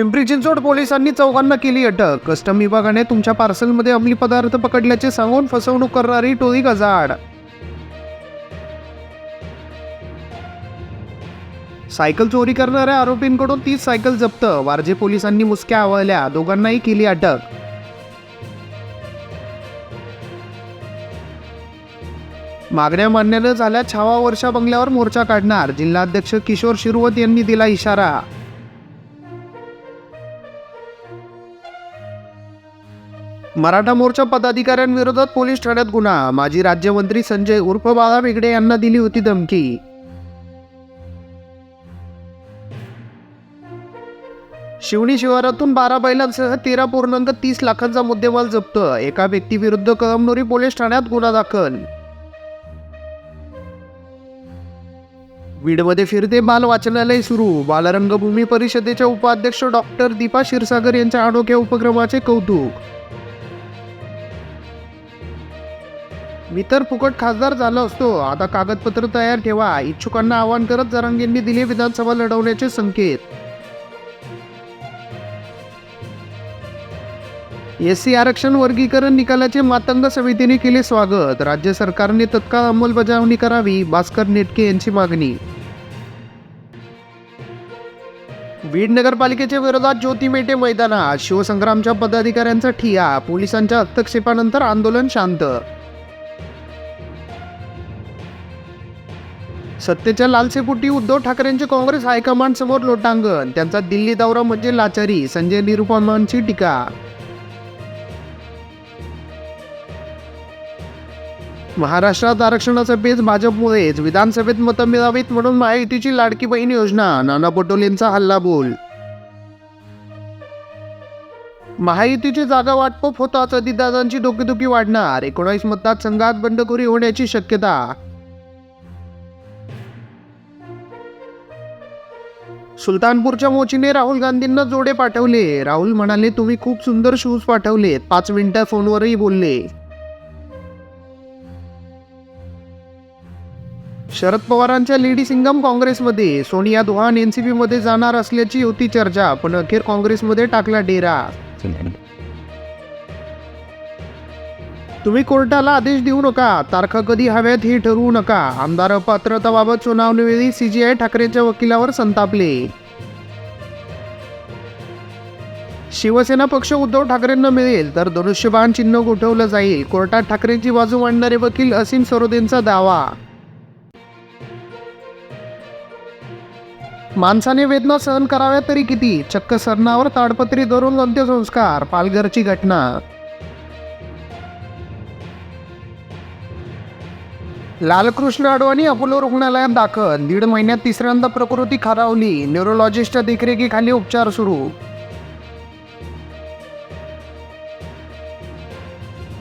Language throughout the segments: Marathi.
पिंपरी चिंचवड पोलिसांनी चौघांना केली अटक. कस्टम विभागाने तुमच्या पार्सलमध्ये अंमली पदार्थ पकडल्याचे सांगून फसवणूक करणारी टोळी गजाड सायकल चोरी करणाऱ्या आरोपींकडून तीस सायकल जप्त. वारजे पोलिसांनी मुसक्या आवळल्या. दोघांनाही केली अटक. मागण्या मान्य न झाल्या छावा वर्षा बंगल्यावर मोर्चा काढणार. जिल्हाध्यक्ष किशोर शिरवत यांनी दिला इशारा. मराठा मोर्चा पदाधिकाऱ्यांविरोधात पोलीस ठाण्यात गुन्हा. माजी राज्यमंत्री संजय उर्फ बाळा बेगडे यांना दिली होती धमकी. शिवणी शिवारातून बारा बैलांसह तेरा पूर्णांक तीस लाखांचा मुद्देमाल जप्त. एका व्यक्तीविरुद्ध कळमनुरी पोलीस ठाण्यात गुन्हा दाखल. बीडमध्ये फिरते बाल वाचनालय सुरू. बालरंगभूमी परिषदेच्या उपाध्यक्ष डॉक्टर दीपा क्षीरसागर यांच्या अनोख्या उपक्रमाचे कौतुक. मी तर फुकट खासदार झालो असतो. आता कागदपत्र तयार ठेवा. इच्छुकांना आवाहन करत जरांगेंनी दिले विधानसभा लढवण्याचे संकेत. एस सी आरक्षण वर्गीकरण निकालाचे मातंग समितीने केले स्वागत. राज्य सरकारने तत्काळ अंमलबजावणी करावी भास्कर नेटके यांची मागणी. बीड नगरपालिकेच्या विरोधात ज्योती मेटे मैदानात शिवसंग्रामच्या पदाधिकाऱ्यांचा ठिया. पोलिसांच्या हस्तक्षेपानंतर आंदोलन शांत सत्तेच्या लालसेपोटी उद्धव ठाकरेंचे काँग्रेस हायकमांड समोर लोटांगण. त्यांचा दिल्ली दौरा म्हणजे लाचारी संजय निरुपमांची टीका. महाराष्ट्रात आरक्षणाचा पेच भाजपमुळेच. विधानसभेत मतं मिळावीत म्हणून महायुतीची लाडकी बहीण योजना. नाना पटोलेंचा हल्ला बोल महायुतीची जागा वाटप होताच. अजितदादांची डोकेदुखी वाढणार. एकोणावीस मतदारसंघात बंडखोरी होण्याची शक्यता. सुलतानपूरच्या मोचीने राहुल गांधींना जोडे पाठवले. राहुल म्हणाले तुम्ही खूप सुंदर शूज पाठवलेत. पाच मिनिटं फोनवरही बोलले. शरद पवारांच्या लेडी सिंगम काँग्रेसमध्ये. सोनिया दुहान एनसीपीमध्ये जाणार असल्याची होती चर्चा पण अखेर काँग्रेसमध्ये टाकला डेरा. तुम्ही कोर्टाला आदेश देऊ नका. तारखा कधी हव्यात हे ठरवू नका. आमदार अपात्रताबाबत सुनावणीवेळी सीजीआय ठाकरेंच्या वकिलावर संतापले. शिवसेना पक्ष उद्धव ठाकरेंना मिळेल तर धनुष्यबाण चिन्ह गोठवलं जाईल. कोर्टात ठाकरेंची बाजू मांडणारे वकील असीम सरोदेंचा दावा. माणसाने वेदना सहन कराव्या तरी किती? चक्क सरणावर ताडपत्री धरून अंत्यसंस्कार पालघरची घटना लालकृष्ण अडवाणी अपोलो रुग्णालयात दाखल. दीड महिन्यात तिसऱ्यांदा प्रकृती खारावली. न्यूरोलॉजिस्टच्या देखरेखीखाली उपचार सुरू.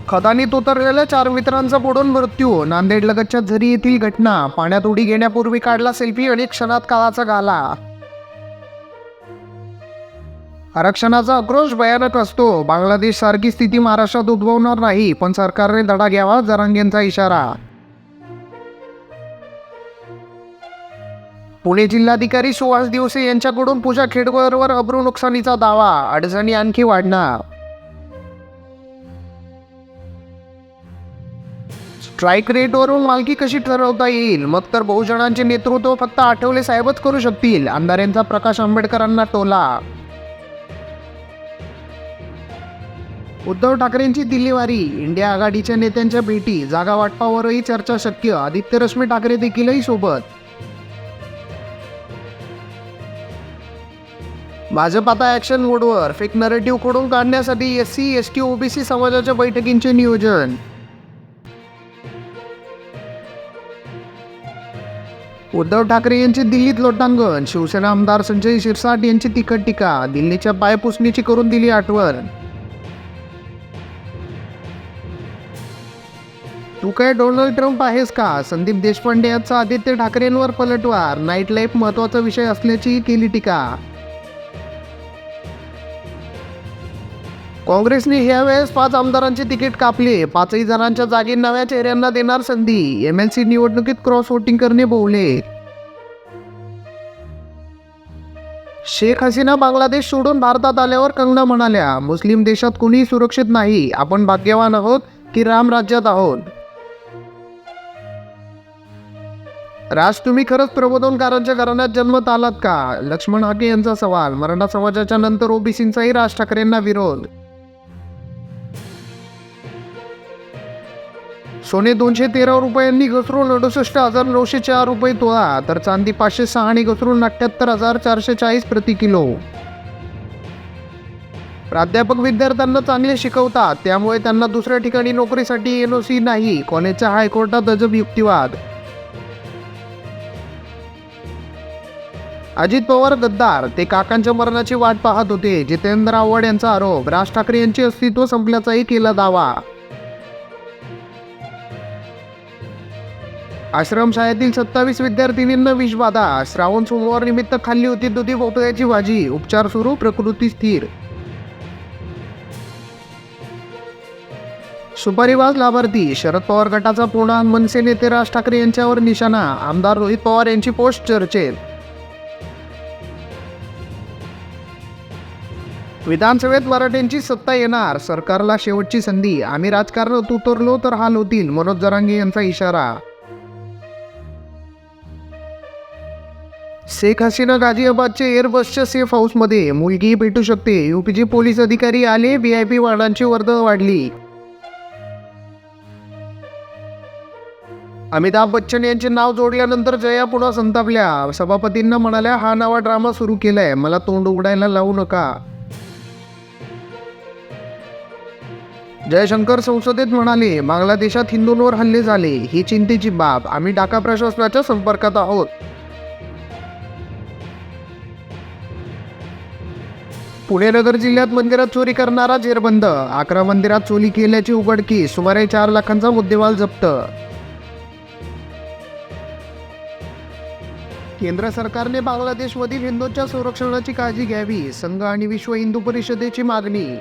खदानीत उतरलेल्या चार मित्रांचा बुडून मृत्यू. नांदेडलगतच्या झरी येथील घटना. पाण्यात उडी घेण्यापूर्वी काढला सेल्फी आणि क्षणात काळाचा गाला. आरक्षणाचा आक्रोश भयानक असतो. बांगलादेश सारखी स्थिती महाराष्ट्रात उद्भवणार नाही पण सरकारने धडा घ्यावा जरांगेंचा इशारा. पुणे जिल्हाधिकारी सुहास दिवसे यांच्याकडून पूजा खेडकरवर अब्रू नुकसानीचा दावा. अडचणी आणखी वाढणार. स्ट्राईक रेटवरून मालकी कशी ठरवता येईल? मग तर बहुजनांचे नेतृत्व फक्त आठवले साहेबच करू शकतील. आमदारांचा प्रकाश आंबेडकरांना टोला. उद्धव ठाकरेंची दिल्लीवारी. इंडिया आघाडीच्या नेत्यांच्या भेटी. जागा वाटपावरही चर्चा शक्य. आदित्य रश्मी ठाकरे देखीलही सोबत. भाजप आता ॲक्शन मोडवर फेक नरेटिव्ह खोडून काढण्यासाठी S C S T OBC समाजाच्या बैठकींचे नियोजन. उद्धव ठाकरे यांचे दिल्लीत लोटांगण. शिवसेना आमदार संजय शिरसाट यांची तिखट टीका. दिल्लीच्या पायपुसणीची करून दिली आठवण. तू काय डोनाल्ड ट्रम्प आहेस का? संदीप देशपांडे यांचा आदित्य ठाकरेंवर पलटवार. नाईट लाईफ महत्त्वाचा विषय असल्याची केली टीका. काँग्रेसने यावेळेस पाच आमदारांचे तिकीट कापले. पाचही जणांच्या जागी नव्या चेहऱ्यांना देणार संधी. एम एल सी निवडणुकीत क्रॉस वोटिंग करणे बोवले शेख हसीना बांगलादेश सोडून भारतात आल्यावर कंगना म्हणाल्या मुस्लिम देशात कुणी सुरक्षित नाही. आपण भाग्यवान आहोत की राम राज्यात आहोत. राज तुम्ही खरंच प्रबोधनकारांच्या घराण्यात जन्मत आलात का? लक्ष्मण हाके यांचा सवाल. मराठा समाजाच्या नंतर ओबीसींचाही राज ठाकरेंना विरोध सोने दोनशे तेरा रुपयांनी घसरून अडुसष्ट हजार नऊशे चार रुपये तोळा तर चांदी पाचशे सहा आणि घसरून अठ्ठ्याहत्तर हजार चारशे चाळीस प्रति किलो. प्राध्यापक विद्यार्थ्यांना चांगले शिकवतात त्यामुळे त्यांना दुसऱ्या ठिकाणी नोकरीसाठी एल ओ सी नाही कॉलेजच्या हायकोर्टात अजब युक्तिवाद. अजित पवार गद्दार ते काकांच्या मरणाची वाट पाहत होते जितेंद्र आव्हाड यांचा आरोप राज ठाकरे यांचे अस्तित्व संपल्याचाही केला दावा. आश्रमशाळेतील सत्तावीस विद्यार्थिनींना विषबाधा श्रावण सोमवार निमित्त खाल्ली होती दुधी भोपळ्याची भाजी. उपचार सुरू प्रकृती स्थिर. सुपारीवाज लाभार्थी. शरद पवार गटाचा पूर्ण मनसे नेते राज ठाकरे यांच्यावर निशाणा. आमदार रोहित पवार यांची पोस्ट चर्चेत. विधानसभेत मराठ्यांची सत्ता येणार. सरकारला शेवटची संधी. आम्ही राजकारणात उतरलो तर हाल होतील. मनोज जरांगे यांचा इशारा. शेख हसीना गाझियाबादच्या एअरबसच्या सेफ हाऊसमध्ये मुलगी भेटू शकते. युपीचे पोलीस अधिकारी आले. व्ही आय पी वाहनांची वर्दळ वाढली. अमिताभ बच्चन यांचे नाव जोडल्यानंतर जया पुन्हा संतापल्या. सभापतींना म्हणाल्या हा नवा ड्रामा सुरू केलाय. मला तोंड उघडायला लावू नका. जयशंकर संसदेत म्हणाले बांगलादेशात हिंदूंवर हल्ले झाले. ही चिंतेची बाब. आम्ही ढाका प्रशासनाच्या संपर्कात आहोत. पुणे नगर जिल्ह्यात मंदिरात चोरी करणारा जेरबंद. अकरा मंदिरात चोरी केल्याची उघडकी. सुमारे चार लाखांचा मुद्देवाल जप्त. केंद्र सरकारने बांगलादेशमधील हिंदूंच्या संरक्षणाची काळजी घ्यावी. संघ आणि विश्व हिंदू परिषदेची मागणी.